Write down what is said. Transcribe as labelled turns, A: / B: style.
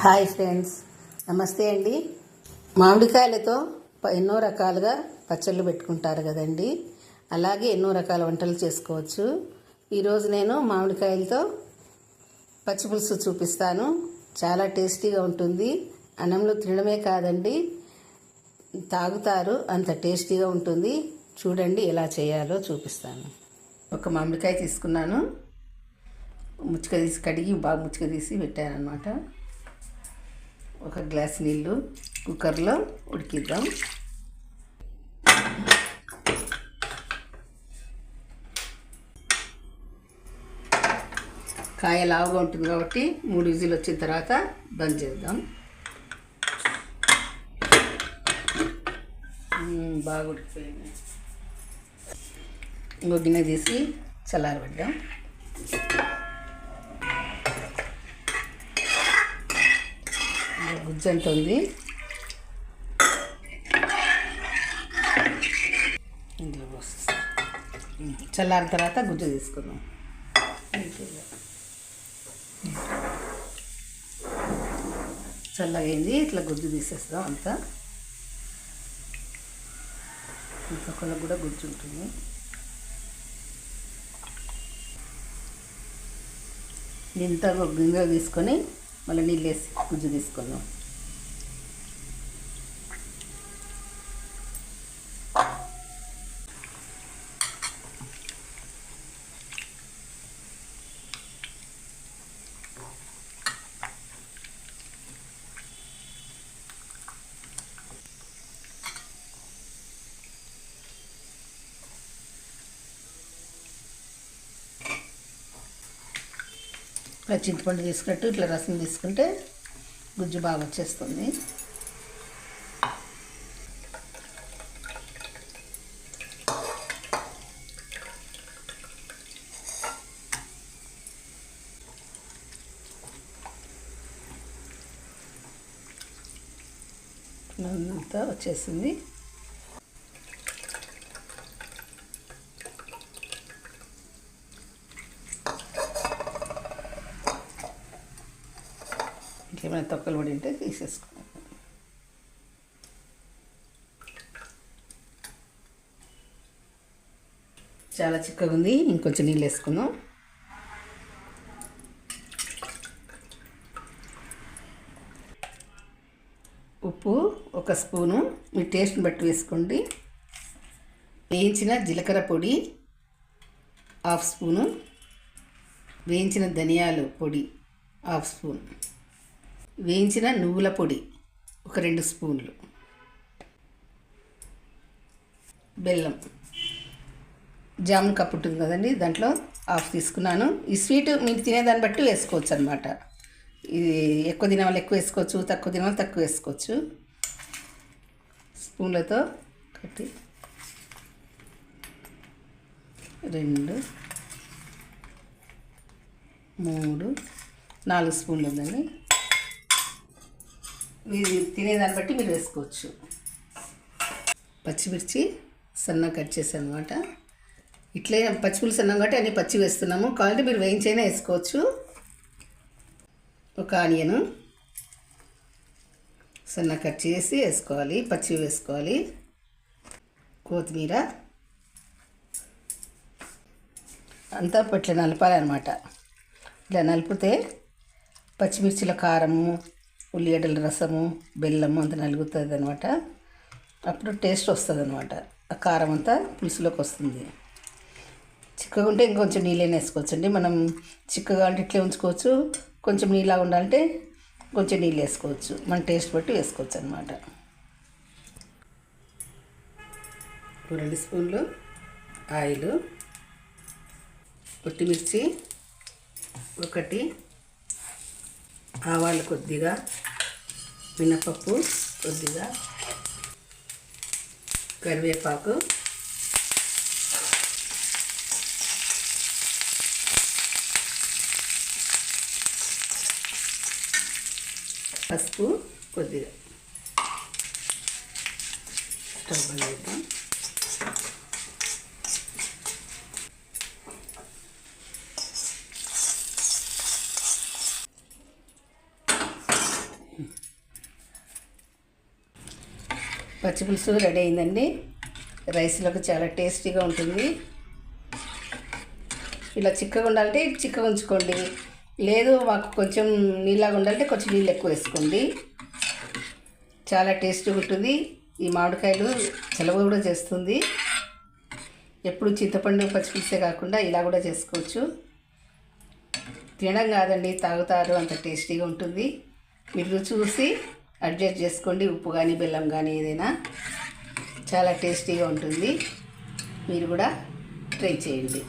A: Hi friends. నమస్తే అండి. మామిడికాయలతో ప- ఎన్నో రకాలుగా పచ్చళ్ళు పెట్టుకుంటారు కదండి. అలాగే ఎన్నో రకాల వంటలు చేసుకోవచ్చు. ఈరోజు నేను మామిడికాయలతో పచ్చిపులుసు చూపిస్తాను. చాలా టేస్టీగా ఉంటుంది. అన్నంలో తినడమే కాదండి. తాగుతారు. అంత టేస్టీగా ఉంటుంది. చూడండి ఎలా చేయాలో చూపిస్తాను. ఒక మామిడికాయ తీసుకున్నాను. ముచ్చుక తీసి కడిగి బాగా ముచ్చుక తీసి పెట్టాను అనమాట ఒక గ్లాస్ నీళ్ళు కుక్కర్లో ఉడికిద్దాం. కాయ లావుగా ఉంటుంది కాబట్టి మూడు విజిల్ వచ్చిన తర్వాత బంద్ చేద్దాం. బాగా ఉడికిపోయింది. ఇంకో గిన్నె తీసి చల్లారబెట్టాం గుజ్జు ఎంత ఉంది ఇందులో చల్లారిన తర్వాత గుజ్జు తీసుకుందాం. చల్లగైంది ఇట్లా గుజ్జు తీసేస్తాం అంతా. ఇంకొకళ్ళకి కూడా గుజ్జు ఉంటుంది. ఇంత గింజ తీసుకొని మళ్ళీ నీళ్ళు వేసి గుజ్జు తీసుకుందాం ఇట్లా చింతపండు తీసుకున్నట్టు ఇట్లా రసం తీసుకుంటే గుజ్జు బాగా వచ్చేస్తుంది. అంతా వచ్చేసింది. ఇంకేమైనా తొక్కలు పడి ఉంటే తీసేసుకో చాలా చిక్కగా ఉంది. ఇంకొంచెం నీళ్ళు వేసుకుందాం. ఉప్పు ఒక స్పూను. మీ టేస్ట్ని బట్టి వేసుకోండి. వేయించిన జీలకర్ర పొడి హాఫ్ స్పూను. వేయించిన ధనియాలు పొడి హాఫ్ స్పూన్. వేయించిన నువ్వుల పొడి ఒక రెండు స్పూన్లు. బెల్లం. జామున్ కప్పు ఉంటుంది కదండి దాంట్లో హాఫ్ తీసుకున్నాను. ఈ స్వీట్ మీరు తినేదాన్ని బట్టి వేసుకోవచ్చు అనమాట ఇది ఎక్కువ తినే వాళ్ళు ఎక్కువ వేసుకోవచ్చు తక్కువ తినే వాళ్ళు తక్కువ వేసుకోవచ్చు. స్పూన్లతో కట్టి రెండు మూడు నాలుగు స్పూన్లు ఉందండి. మీరు తినేదాన్ని బట్టి మీరు వేసుకోవచ్చు. పచ్చిమిర్చి సన్నగా కట్ చేశాను అనమాట ఇట్లే పచ్చిపులు సన్నం కాబట్టి అన్నీ పచ్చి వేస్తున్నాము. కావాలంటే మీరు వేయించైనా వేసుకోవచ్చు. ఒక ఆనియను సన్న కట్ చేసి వేసుకోవాలి. పచ్చి వేసుకోవాలి. కొత్తిమీర. అంతా ఇట్లా నలపాలన్నమాట. ఇట్లా నలిపితే పచ్చిమిర్చిల కారము ఉల్లిగడ్డల రసము బెల్లము అంత నలుగుతుంది అనమాట అప్పుడు టేస్ట్ వస్తుంది అనమాట ఆ కారం అంతా పులుసులోకి వస్తుంది. చిక్కగా ఉంటే ఇంకొంచెం నీళ్ళైనా వేసుకోవచ్చు అండి మనం చిక్కగా అంటే ఇట్లే ఉంచుకోవచ్చు. కొంచెం నీళ్ళ ఉండాలంటే కొంచెం నీళ్ళు వేసుకోవచ్చు. మన టేస్ట్ బట్టి వేసుకోవచ్చు అనమాట రెండు స్పూన్లు ఆయిల్ పొట్టిమిర్చి ఒకటి ఆవాలు కొద్దిగా మినపప్పు కొద్దిగా కరివేపాకు. పసుపు కొద్దిగా. స్టవ్ బంద్ చేద్దాం. పచ్చిపులుసు రెడీ అయిందండి. రైస్లోకి చాలా టేస్టీగా ఉంటుంది. ఇలా చిక్కగా ఉండాలంటే చిక్కగా ఉంచుకోండి. లేదు మాకు కొంచెం నీళ్ళగా ఉండాలంటే కొంచెం నీళ్ళు ఎక్కువ వేసుకోండి. చాలా టేస్టీగా ఉంటుంది. ఈ మామిడికాయలు చలవ కూడా చేస్తుంది. ఎప్పుడు చింతపండు పచ్చిపులుసే కాకుండా ఇలా కూడా చేసుకోవచ్చు. తినడం కాదండి తాగుతారు అంత టేస్టీగా ఉంటుంది. మీరు చూసి అడ్జస్ట్ చేసుకోండి. ఉప్పు కానీ బెల్లం కానీ ఏదైనా చాలా టేస్టీగా ఉంటుంది. మీరు కూడా ట్రై చేయండి.